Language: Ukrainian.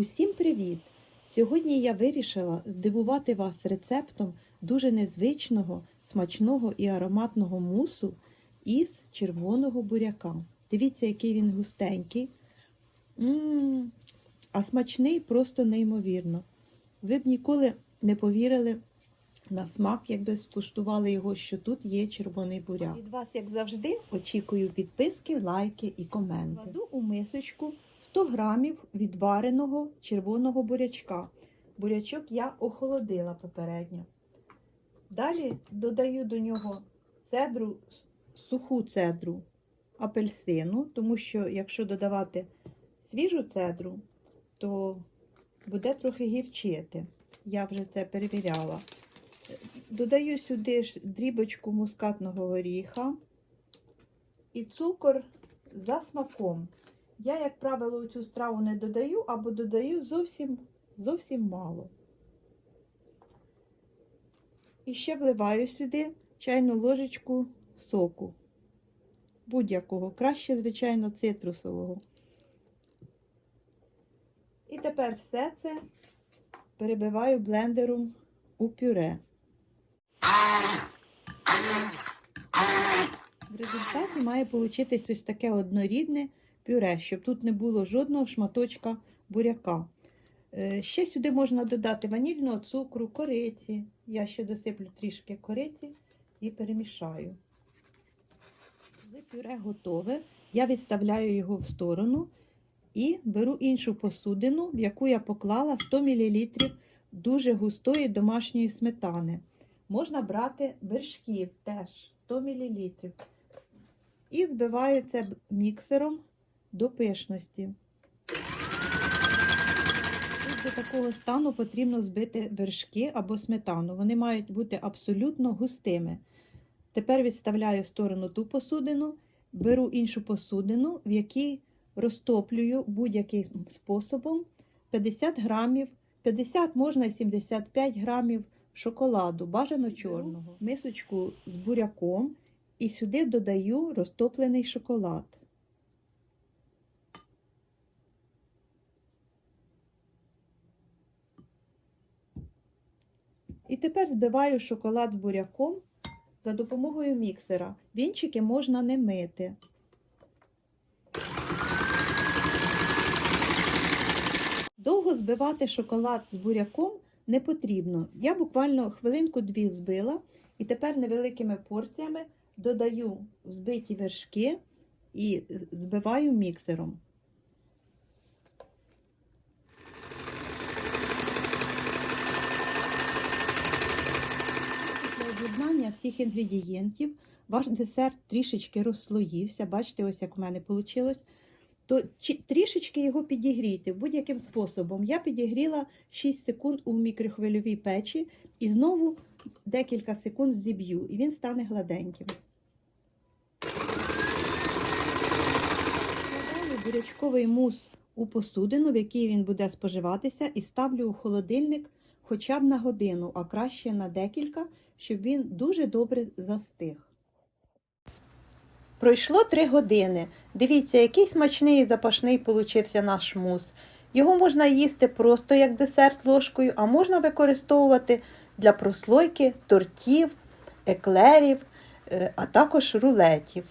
Усім привіт! Сьогодні я вирішила здивувати вас рецептом дуже незвичного, смачного і ароматного мусу із червоного буряка. Дивіться, який він густенький. м а смачний просто неймовірно. Ви б ніколи не повірили на смак, якби скуштували його, що тут є червоний буряк. Від вас, як завжди, очікую підписки, лайки і коменти. Кладу у мисочку 100 грамів відвареного червоного бурячка. Бурячок я охолодила попередньо. Далі додаю до нього цедру, суху цедру апельсину, тому що якщо додавати свіжу цедру, то буде трохи гірчити. Я вже це перевіряла. Додаю сюди ж дрібочку мускатного горіха і цукор за смаком. Я, як правило, цю страву не додаю або додаю зовсім, зовсім мало. І ще вливаю сюди чайну ложечку соку. Будь-якого, краще, звичайно, цитрусового. І тепер все це перебиваю блендером у пюре. В результаті має получитись ось таке однорідне пюре, щоб тут не було жодного шматочка буряка. Е, Ще сюди можна додати ванільного цукру, кориці. Я ще досиплю трішки кориці і перемішаю. Коли пюре готове, я відставляю його в сторону і беру іншу посудину, в яку я поклала 100 мл дуже густої домашньої сметани. Можна брати вершків теж 100 мл. І збиваю це міксером до пишності. До такого стану потрібно збити вершки або сметану. Вони мають бути абсолютно густими. Тепер відставляю в сторону ту посудину, беру іншу посудину, в якій розтоплюю будь-яким способом 50 грамів, 50 можна і 75 грамів шоколаду, бажано чорного, мисочку з буряком і сюди додаю розтоплений шоколад. І тепер збиваю шоколад з буряком за допомогою міксера. Вінчики можна не мити. Довго збивати шоколад з буряком не потрібно. Я буквально хвилинку-дві збила і тепер невеликими порціями додаю взбиті вершки і збиваю міксером. Всіх інгредієнтів ваш десерт трішечки розслоївся. Бачите, ось як в мене вийшло. То трішечки його підігрійте будь-яким способом. Я підігріла 6 секунд у мікрохвильовій печі і знову декілька секунд зіб'ю, і він стане гладеньким. Вкладаю бурячковий мус у посудину, в якій він буде споживатися, і ставлю у холодильник хоча б на годину, а краще на декілька, щоб він дуже добре застиг. Пройшло три години. Дивіться, який смачний і запашний получився наш мус. Його можна їсти просто як десерт ложкою, а можна використовувати для прослойки тортів, еклерів, е, а також рулетів.